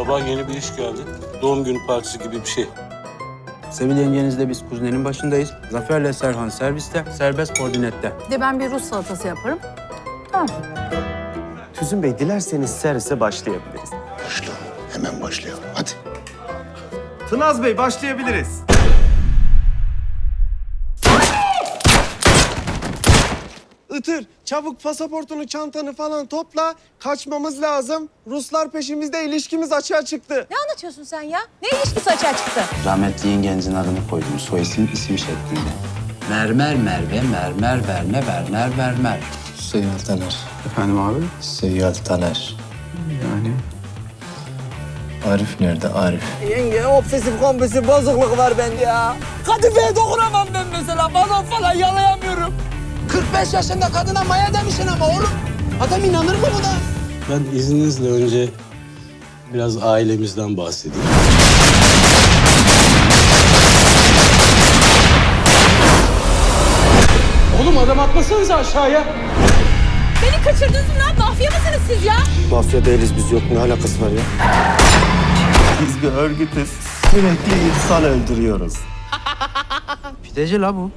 Sabah yeni bir iş geldi. Doğum günü partisi gibi bir şey. Sevil yengenizle biz kuzenin başındayız. Zafer'le Serhan serviste, serbest koordinette. Bir de ben bir Rus salatası yaparım. Tamam. Tüzün Bey dilerseniz servise başlayabiliriz. Başla. Hemen başlayalım. Hadi. Tınaz Bey başlayabiliriz. Itır, çabuk pasaportunu, çantanı falan topla. Kaçmamız lazım. Ruslar peşimizde, ilişkimiz açığa çıktı. Ne anlatıyorsun sen ya? Ne ilişkisi açığa çıktı? Rahmetli yengenizin adını koydum. Soy isim, isim şeklinde. Mermer Merve, mermer verme, verner vermer. Seyyal Taner. Efendim abi? Seyyal Taner. Yani Arif nerede Arif? Yenge obsesif kompulsif bozukluk var bende ya. Kadifeye dokunamam ben mesela. Balon falan yalayamıyorum. 45 yaşında kadına maya demişsin ama oğlum. Adam inanır mı buna? Ben izninizle önce biraz ailemizden bahsedeyim. Oğlum adam atmasanıza aşağıya. Beni kaçırdınız mı lan? Mafya mısınız siz ya? Mafya değiliz biz yok. Ne alakası var ya? Biz bir örgütüz. Sürekli insan öldürüyoruz. pideci la bu.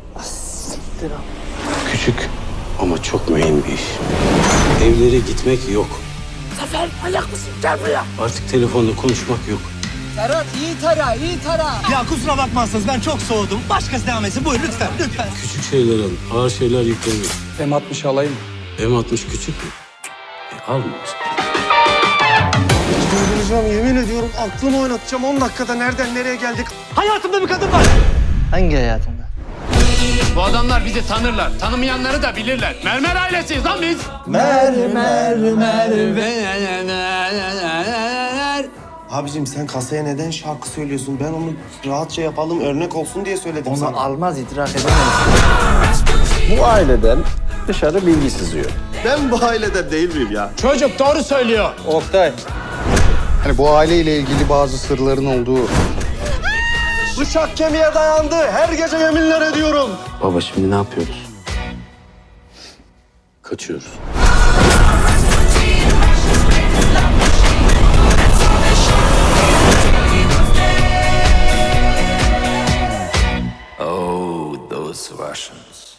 Küçük ama çok mühim bir iş. Evlere gitmek yok. Zafer ayak mısın? Gel buraya. Artık telefonda konuşmak yok. Serhat iyi tara, iyi tara. Ya kusura bakmazsınız ben çok soğudum. Başkası devam etsin. Buyur lütfen, lütfen. Küçük şeyler alın, ağır şeyler yüklemeyin. M60 alayım. M60 küçük mü? E, alma o zaman. Öldüreceğim yemin ediyorum aklımı oynatacağım. 10 dakikada nereden nereye geldik? Hayatımda bir kadın var. Hangi hayatında? Bu adamlar bizi tanırlar. Tanımayanları da bilirler. Mermer ailesiyiz lan biz. Abicim sen kasaya neden şarkı söylüyorsun? Ben onu rahatça yapalım örnek olsun diye söyledim sana. almaz idrak edemez. Bu aileden dışarı bilgi sızıyor. Ben bu ailede değil miyim ya? Çocuk doğru söylüyor. Hani bu aileyle ilgili bazı sırların olduğu Bıçak kemiğe dayandı. Her gece yeminler ediyorum. Baba şimdi ne yapıyoruz? Kaçıyoruz. Oh, those Russians.